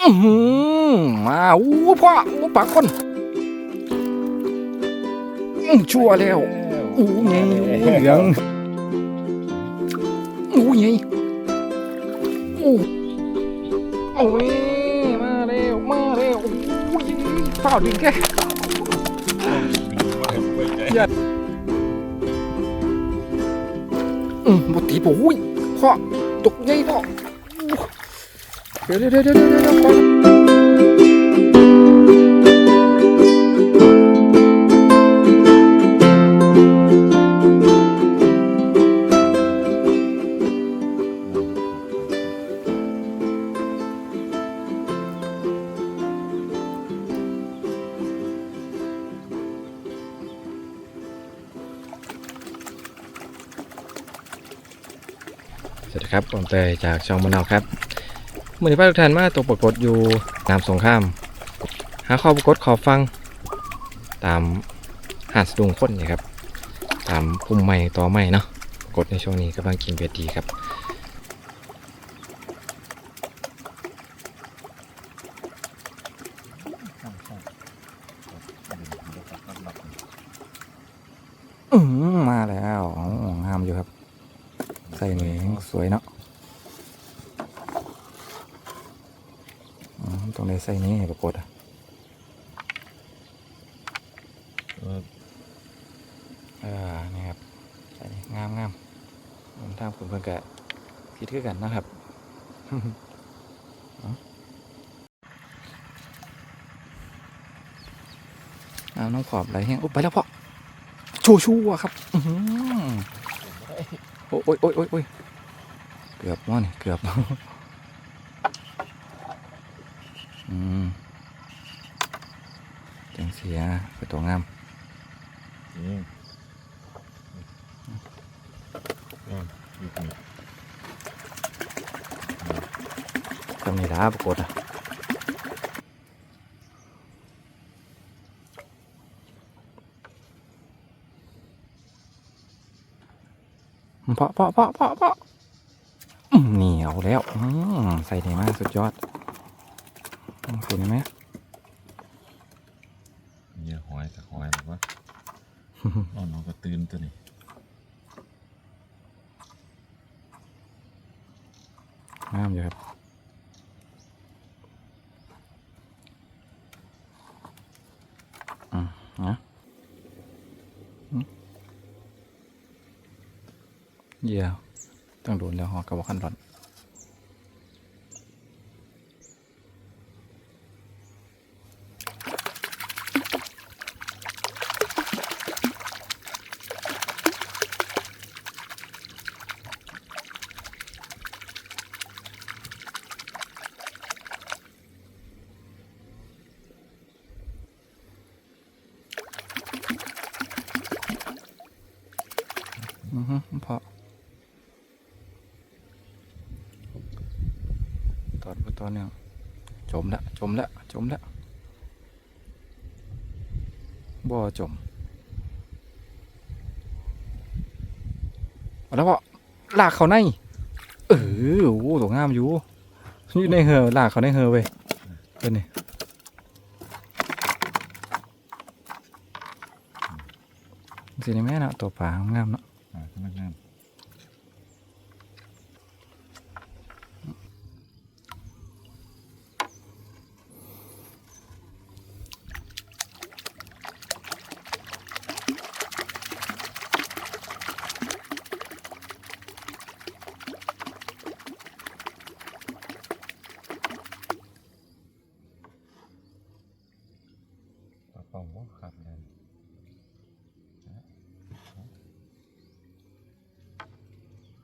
อื้อหือมาอู้พ่ออู้ปากคนอื้อชั่วแล้วอู้ไงอู้เหลืองอู้ไงอู้โอ้ยมาเร็วมาเร็วอู้ยเปล่าดิงแค่อืมบตีผมอุ้ยพ่อตกใหญ่พ่ออู้ เดี๋ยวเดี๋ยวเดี๋ยวเดี๋ยวสวัสดีครับผมเตยจากช่องมะนาวครับ มือนี้พาทุกท่านมาตกปรากฏอยู่น้ำสงคราม หาข้อปรากฏขอฟัง ตามหาดสะดุงค้นนี่ครับ ตามพุ่มไม้ต่อไม้เนาะปรากดในช่วงนี้กำลังกินเบียดดีครับ อืมมาแล้วอ๋องามอยู่ครับ ใส่หน่วยสวยเนาะอืมตรงในใส่นี้ให้ปรากฏอะ เออนี่ครับใส่นี่งามงามผมทางคุณเพื่อนกะคิดคือกันนะครับเอาน้องขอบไหลแห้งอุ๊ยไปแล้วพ่อชูชูอะครับโอ้ยโอ้ยโอ้ยโอ้ยเกือบว่านี่เกือบอืมจังเสียไปตัวงามทำ นี่ละปรากฏอะเพาะเพาะเพาะเพาะเพาะอื้อเหนียวแล้วอืมใส่ดีมากสุดยอดอืมเห็นไหมเนี่ยหอยสักหอยหรือว่าอ๋อน้องก็ตื่นตัวนี้งามอยู่ครับอืมนะอืมเยี่ยต้องโดนแล้วหอ กระบอกขันร้อนอือฮึพอ ตอดไปตัวหนึ่งจมละจมละจมละบ่จมแล้วพอลากเขาใน เออโอ้โหตัวงามอยู่อยู่ในเหือลากเขาในเหือเว้ยเป็นนี่สินี่แม่เนาะตัวปลางามเนาะ อ่าพนักงาน ปลาเป่าบ่ขาดเลย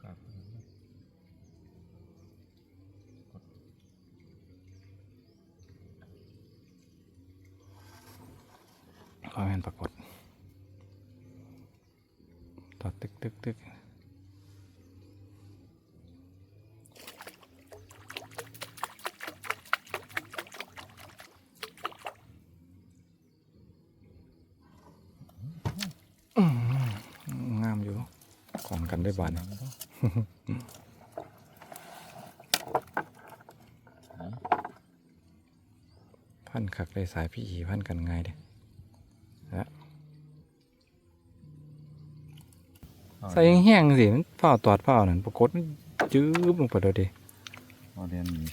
ครับก็เห็นปรากฏต่อ ตึกตึกตึกอืมงามอยู่ก่อนกันได้บานนพันคักเลยสายพี่อีพันกันง่ายเด้ ใส่แห้งๆสิมันเฝ้าตอดเฝ้านั่นปรากฏมันจืบลงไปเลยดิเอาเรียนนี้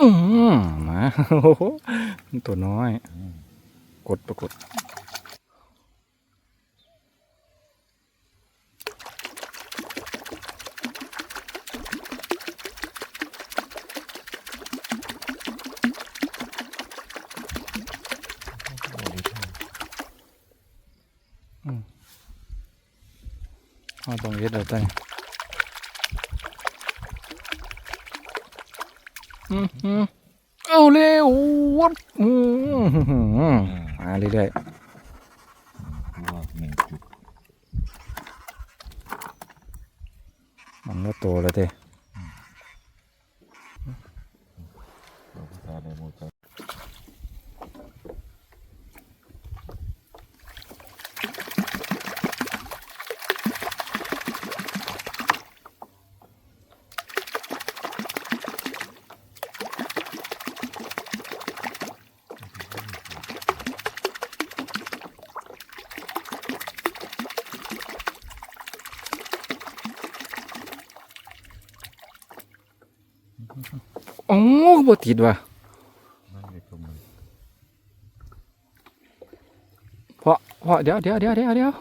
อื มมาโอ้โหตัวน้อย กดปรากฏโอ้ดีท่าเอาตรงเย็ดเลยตั้งอืมอืม เอาเร็ววัดอืมมาเรื่อยๆอบหนึ่งจุด ๆมันก็โตแล้วเต้ เราก็ตาได้หมดครับ โอ้บ่ติดว่ะเพราะเพราะเดี๋ยวเดี๋ยวเดี๋ยวเดี๋ยวเดี๋ยว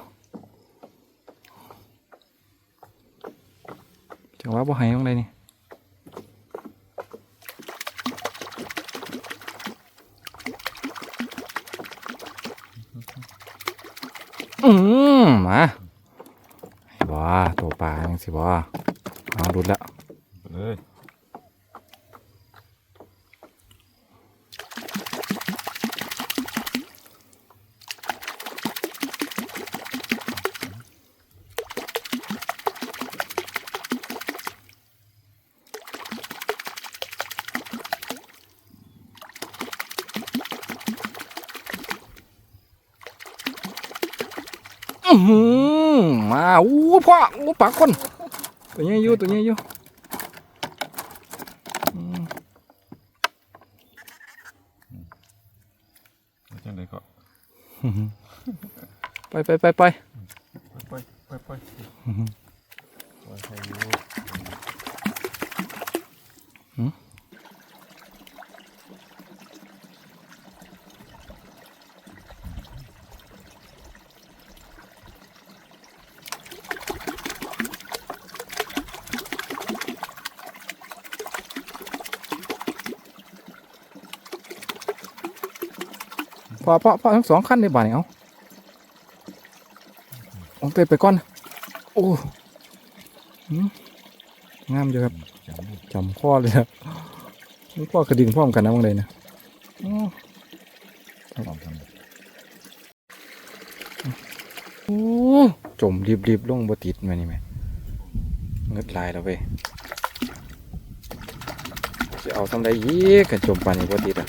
จังหวะบ่ให้ตรงใดนี่อืมมาบ่ตัวปลาจังสิบ่เอาดุดแล้วไปเลย อื้อหือ มาอู้พ่ออู้ปากคนตัวนี้อยู่ตัวนี้อยู่อืมแล้วจังไดก็ไปไปไปไปไปไปไปไป ไปใส่อยู่พ่อพ่อพ่อทั้งสองขั้นในบ้านนี่เอาเอาเตะไปก่อนโอ้หืมงามอยู่ครับจำข้อเลยครับนี่พ่อกระดิ่งพร้อมกันนะบางเลยนะโอ้โอ้จมรีบรีบๆลงบ่ติดมานี่ไหมเงืดลายแล้วเว้ยจะเอาทำไรยีกกันจมปานนี้บ่ติดอะ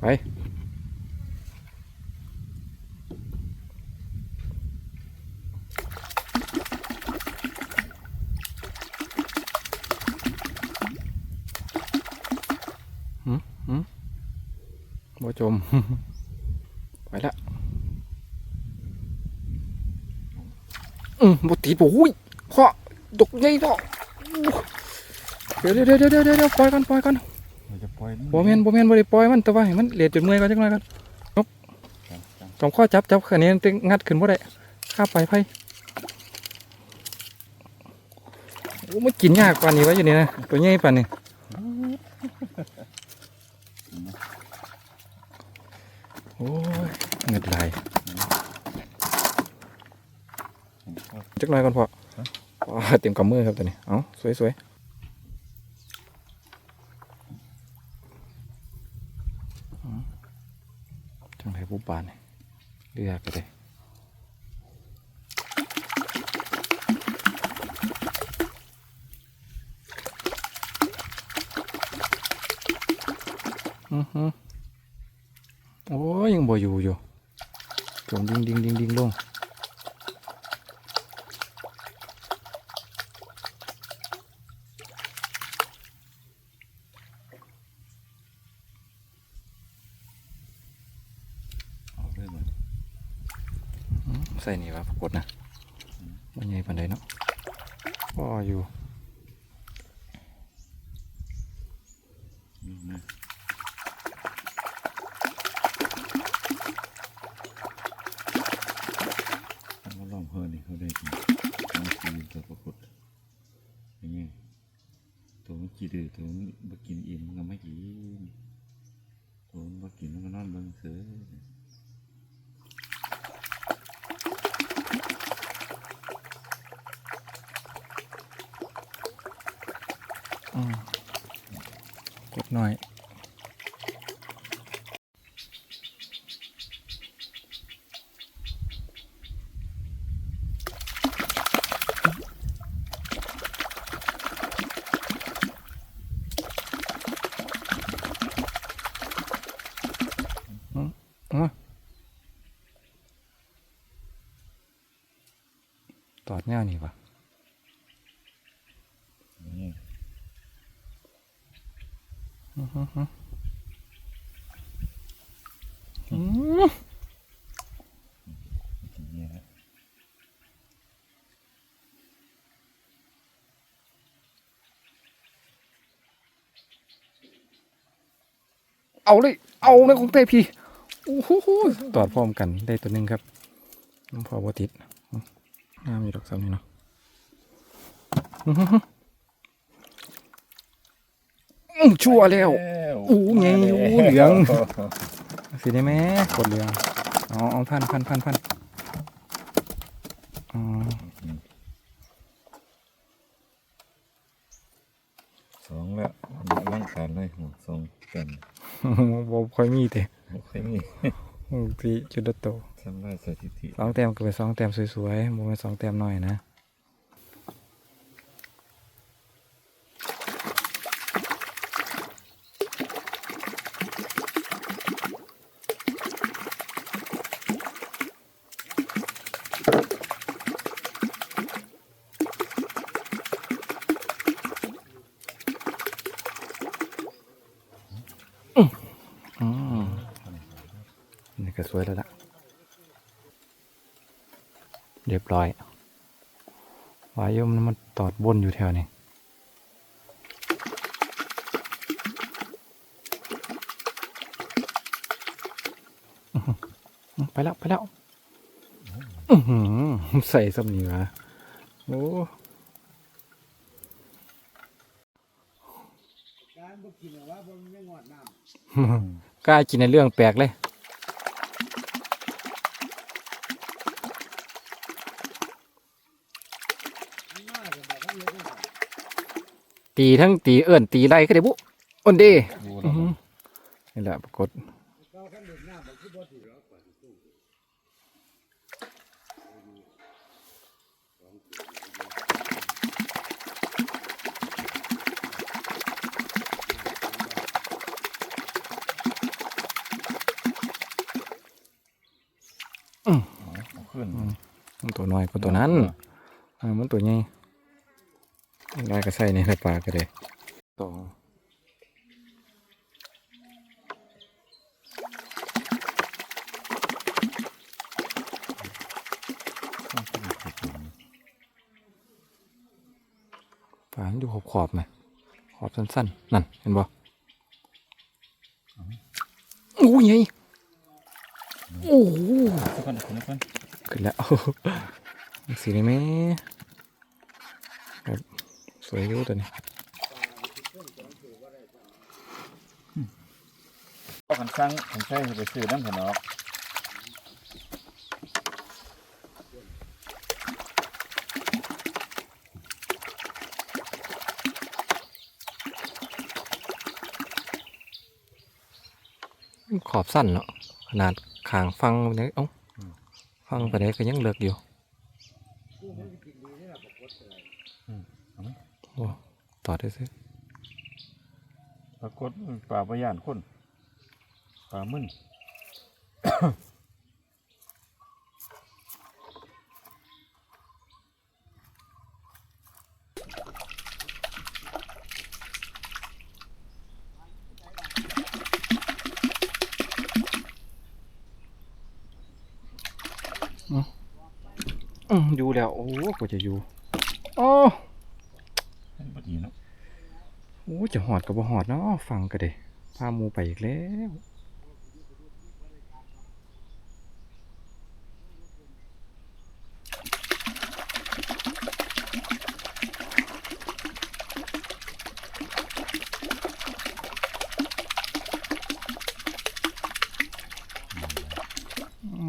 ไปบ่จม ไปละอืมบ่ติดบ่หุ้ยพ่อดกใหญ่พ่อเดี๋ยวเดี๋ยวเดี๋ยวเดี๋ยวเดี๋ยวปล่อยกันปล่อยกันเราจะปล่อยบ่แม่นบ่แม่นบ่ได้ปล่อยมันแต่ว่าให้มันเลียดจนเมื่อยก่อนจักหน่อยกันจังจังจอมข้อจับจับแค่นี้ตึงงัดขึ้นบ่ได้ข้าไปไผโอ้มันกินยากปานนี้วะอยู่นี่นะตัวใหญ่ปานนี้ โอ้ยเงิดลายจักหน่อยก่อนพอเต็มกำมือครับตอนนี้ เอ้าสวยสวยจังไรผู้ปานเลือกกันเลย อยู่อยู่จมดิ่งดิ่งดิ่งดิ่งลงเอาเลยใส่นี่วะปรากฏนะมันใหญ่ปานใดเนาะก็อยู่ นี่นะถ้ามาลองเพิ่นนี่เขาได้กินต้องกินตัวปรากฏอย่างเงี้ยตัวมันกี่ดื้อตัวมันบ่กินอิ่มมันก็ไม่กินตัวมันบ่กินมันก็นอนเบิ่งเสือ อืมกดห น่อยตอดแนวนี่ปะ อย่างเงี้ย อือฮึฮึอืม อย่างเงี้ยฮะ เอาเลย เอาเลยของเต้พี่โอ้โหตอดพร้อมกันได้ตัวหนึ่งครับน้ำพอบ่ติดอืมงามอยู่ดอกซ้ำนี่เนาะอื้อหือหืออื้อชั่วแล้วอู้ไงอู้เหลืองสิได้ไหมกดเหลืองเอาเอาพันพันพันพันอ๋อ สองแล้วร่าง ขาดเลยหมดสองกันบ่ค่อยมีแต่โอเคนี่โอ้พี่จุดโตทำได้สถิติสองแต้มก็ไปสองแต้มสวยๆบ่เป็นสองแต้มน้อยนะ วยแล้วล่ะ เรียบร้อยวายมมันตอดบนอยู่แถวนี้อื้อหือไปแล้ว ไปแล้วอือหือใส่สำนีวะโอ้การบ่กินหรอว่าบ่มันไม่งอดน้กล้ากินในเรื่องแปลกเลยำมันน่าจะแบบว่าเยอะกว่า ตีทั้งตีเอิ่นตีไล่ก็ได้บุอ้นเดีดูอื้แล้อวหือนี่แหละปรากฏเขาขั้นเด็กน้ำมันคือบ่ถือหรอกกว่าที่ตู้เอาขึ้นมันตัวน้อยกว่าตัวนั้นอ่ามันตัวใหญ่ ลายก็ใส่ในปลาก็ได้ต่อต้องขึ้นอีกจุดหนึ่งปลามันอยู่ขอบขอบๆไหมขอบสั้นๆ นั่น เห็นบ่โอ้ยไงโอ้โหทุกคนทุกคนขึ้นแล้วสีนี้ไหมครับ สวยอยู่ตัวนี้ก็ขันสร้างขันใช้ไปซื้อน้ำถนอกขอบสั้นเนาะขนาดขางฟังไปไหนเอ้าอืมฟังไปไหนก็ยังเลิกอยู่ กูมันกินดีนี่ล่ะปรากฏเลย โอ้ต่อ ได้ซิปรากฏป่าพยานคนป่ามึนอืมอยู่แล้ว โอ้กว่าจะอยู่ โอ้ ให้บดีเนาะ โอ้ จะหอดกับบ่หอดเนาะฟังก็เด้พามูไปอีกแล้ว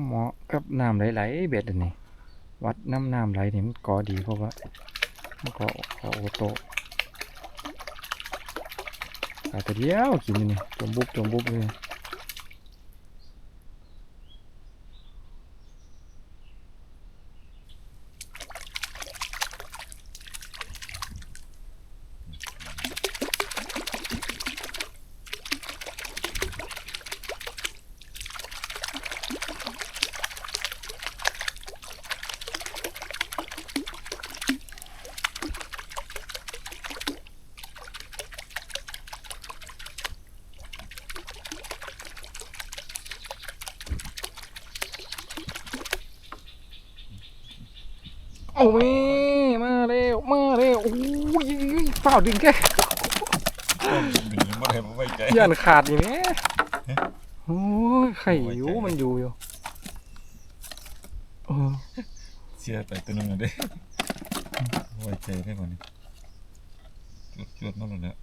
เหมาะกับน้ำไหลๆเบ็ดอันนี้ วัดน้ำน้ำไหลนี่มันก่อดีเพราะว่ามันก่อก่อโอโต อาจจะเดียวกินนี่จมบุกจมบุกเลยโอ้ย มาเร็วมาเร็วโอ้ยเปล่าดึงแกดึงมาได้มาไว้ใจยันขาดอย่างนี้โอ้ยไข่อยู่มันอยู่อยู่เออเสียไปตัวนึงเลยเด้ไว้ใจได้ก่อนนี่จุดจุดนั่นแหละ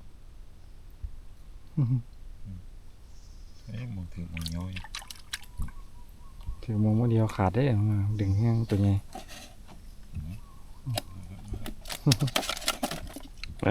เอ๊ะมองถือมองย้อยถือมองว่าเดียวขาดได้ยังมาดึงแห้งตัวใหญ่ เ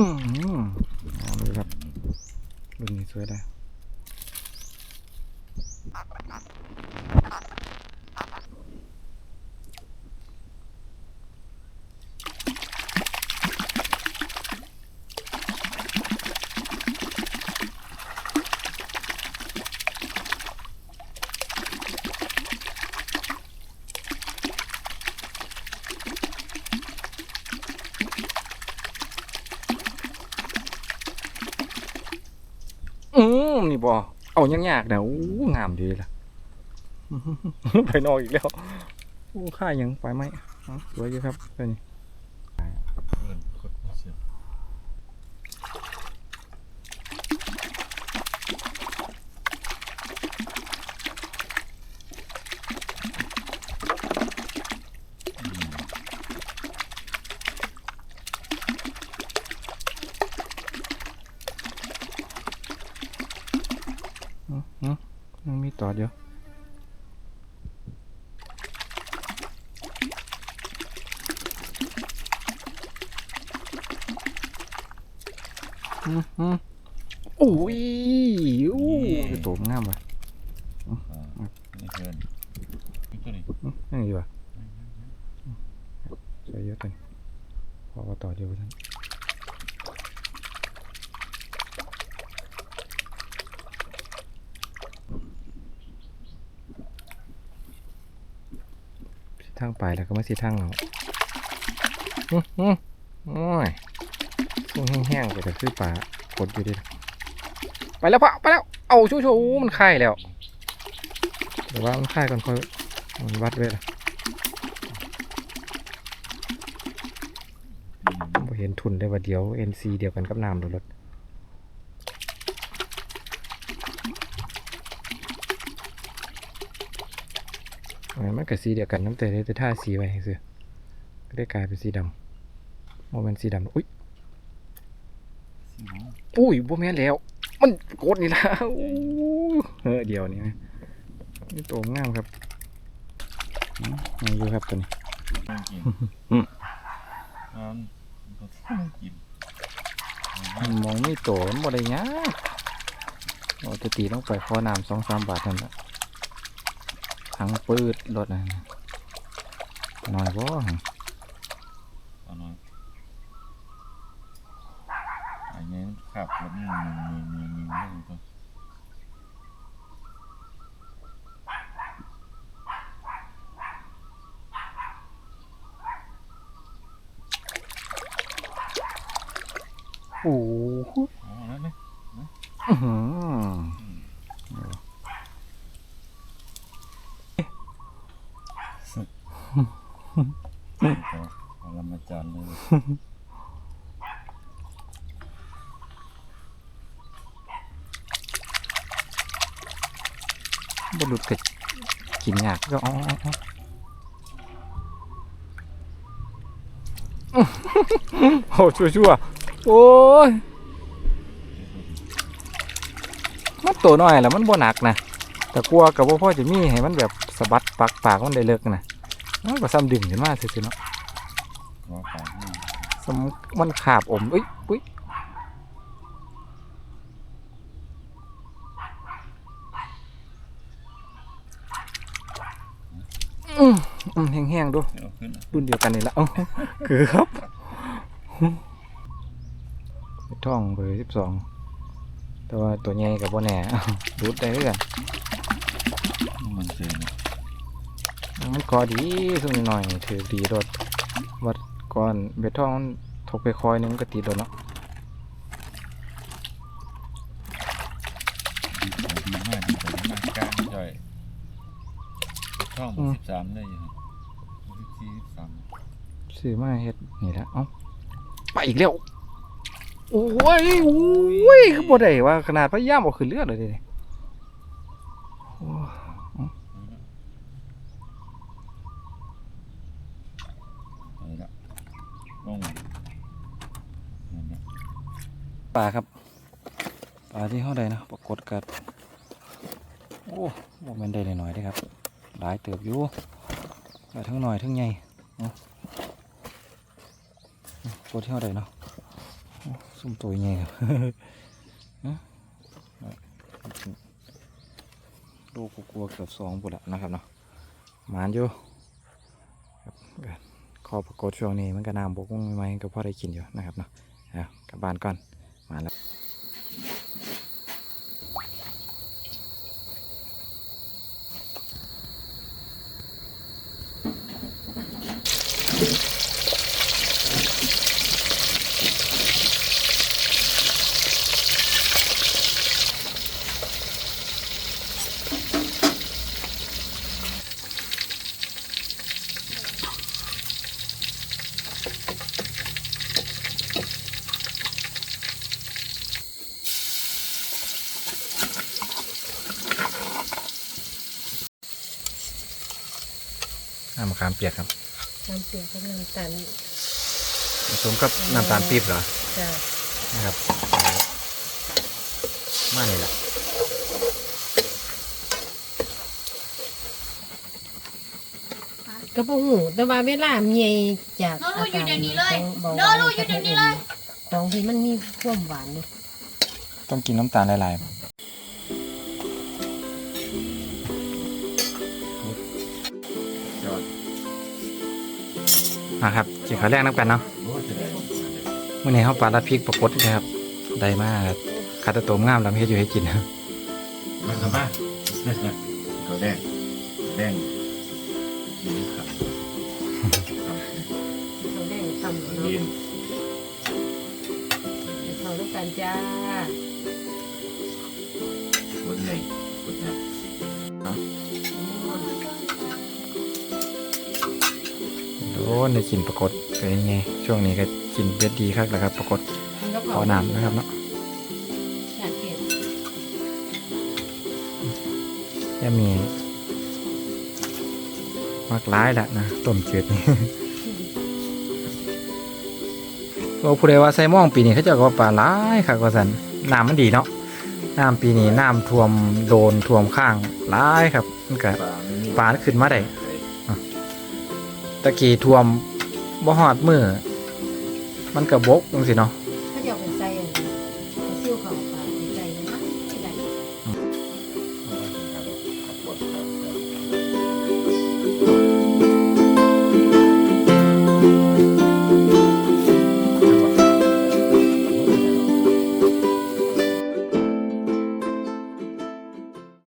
อืมเอาเลยครับรุ่นนี้สวยได้ อืม นี่บอเอายังยากๆนะอู้งามดีล่ะไปนอกอีกแล้ว โอ้ค่ายังไปไหมสวยอยู่ครับตัวนี้ เพื่อนกดมาเสีย อืมอืมยังมีต่อเดียวอืมอืมโอ้ยอู้กระโตมงามว่ะ อ่านี่เพื่อนนี่ตัว นั่นอยู่ว่ะใส่เยอะกันพอว่าต่อเดียวท่านสิทางไปแล้วก็มาสิทางเราอืมอืมโอ้ยช่งแห้งๆไปแต่คือป่ากดอยู่ดิไปแล้วพะไปแล้ว เอาชูชูมันคายแล้วเดี๋ยวว่ามันคายก่อนค่อย มันวัดไว้ละบ่เห็นทุนได้ว่าเดียว NC เดียวกันกับน้ำรถรถงั้นมันก็สีเดียวกันน้ำแต่ได้แต่ท่าสีไว้ซื่อก็ได้กลายเป็นสีดำโมเมนสีดำอุ้ยสิหมออุ้ยบ่แม่นแล้ว มันโกดนี่ละอู้เออเดียวนี่นะนี่ตัวงามครับอืม ยังอยู่ครับตัวนี้ไม่กินอืมอ่ามันก็ไม่กินมันมองไม่โตมันบ่ได้ยากเราจะตีลงไปขอน้ำสองสามบาทนั่นแหละทั้งปืดรถนะหน่อยบ่เอาหน่อยอันนี้ขับแล้วมีมีมีมีมีเรื่องก็ โอ้โหอ๋อแล้วเนี่ยอื้อหือก็ปรมาจารย์เลยบดุดก็กินยากก็อ๋ออ๋ออ๋อโอ้ชั่วชั่ว โอ้ยมันตัวน้อยแหละมันบ่หนักนะแต่กลัวกับว่าพ่อจะมีให้มันแบบสะบัดปากปากมันได้เลิกนะมันก็ซ้ำดึงขึ้นมาซื่อๆเนาะว่าไปให้สมมันขาบอมอุ้ยอุ้ยอืมอืมแห้งๆดูเอาขึ้นนะรุ่นเดียวกันนี่ละเอ้าคือครับ ท่องเบอร์สิบสองแต่ว่าตัวใหญ่กับบ่แหน่อ้าวรูดได้ด้วยกันมันเจอเนี่ยมันกอดีสุดหน่อยถือดีรถวัดก่อนเบ็ดท่องมันทกไปคอยหนึงก็ตีรถเนาะดีมากดีมากกลางย่อยช่องสิบสามได้อยู่สิบสี่สิบสามซื้อมาเฮ็ดนี่แหละเอ้าไปอีกแล้ว โอ้ยโอ้ยคือบ่ได้ว่าขนาดพยายามเอาขึ้นเรือเลยเดิโอ้เอาละลงนั่นแหละปลาครับปลาที่เฮาได้นะปรากฏกัดโอ้บ่แม่นได้น้อยๆเด้ครับ หลายเติบอยู่ได้ทั้งน้อยทั้งใหญ่เนาะตัวที่เฮาได้เนาะโอ้ ซุ่มตัวใหญ่ครับลูกกลัวเกือบสองปุ่นละนะครับเนาะหมานอยู่ขอปรากฏช่วงนี้มันก็น้ำบกลงไม่ก็พอได้กินอยู่นะครับเนาะกลับบ้านก่อนมาแล้ว เปียกครับน้ำเปรี้ยวกับน้ำตาลผสมกับน้ำตาลปี๊บเหรอจ้ะนะครับมาเลยล่ะก็บ่ฮู้แต่ว่าเวลาเมียจากโน่อยู่เดี๋ยวนี้เลยของโน่รู้อยู่เดี๋ยวนี้เลยของที่มันมีความหวานเนี่ยต้องกินน้ำตาลหลายๆ นะครับกินข้าวแรกน้ำกันเนาะโอ้จะได้เมื่อนี้เขาปลาลัดพริกปรากฏนะครับ ได้มากคาตะโตมงามลำเฮ็ดอยู่ให้กินครับมาทำบ้านก็แดงแดงนี่ครับเขาได้ทำเรียนเขาต้องการจ้า โดนได้กินปรากฏเป็นยังไงช่วงนี้ก็กินเบ็ดดีครับแหละครับปรากฏมันก็ขอน้ำนะครับเนาะอยากเก็บยังมีมากร้ายละนะต้มจืดนี่ว่าผู้ใดว่าไซม่องปีนี้เขาเจะก็ว่าปลาร้ายค่ะก็สันน้ำมันดีเนาะน้ำปีนี้น้ำท่วมโดนท่วมข้างร้ายครับมันก็ปลาไม่มีปลาขึ้นมาได้ ตะกี้ท่วมบ่หอดมือมันกระบกจังสิเนาะ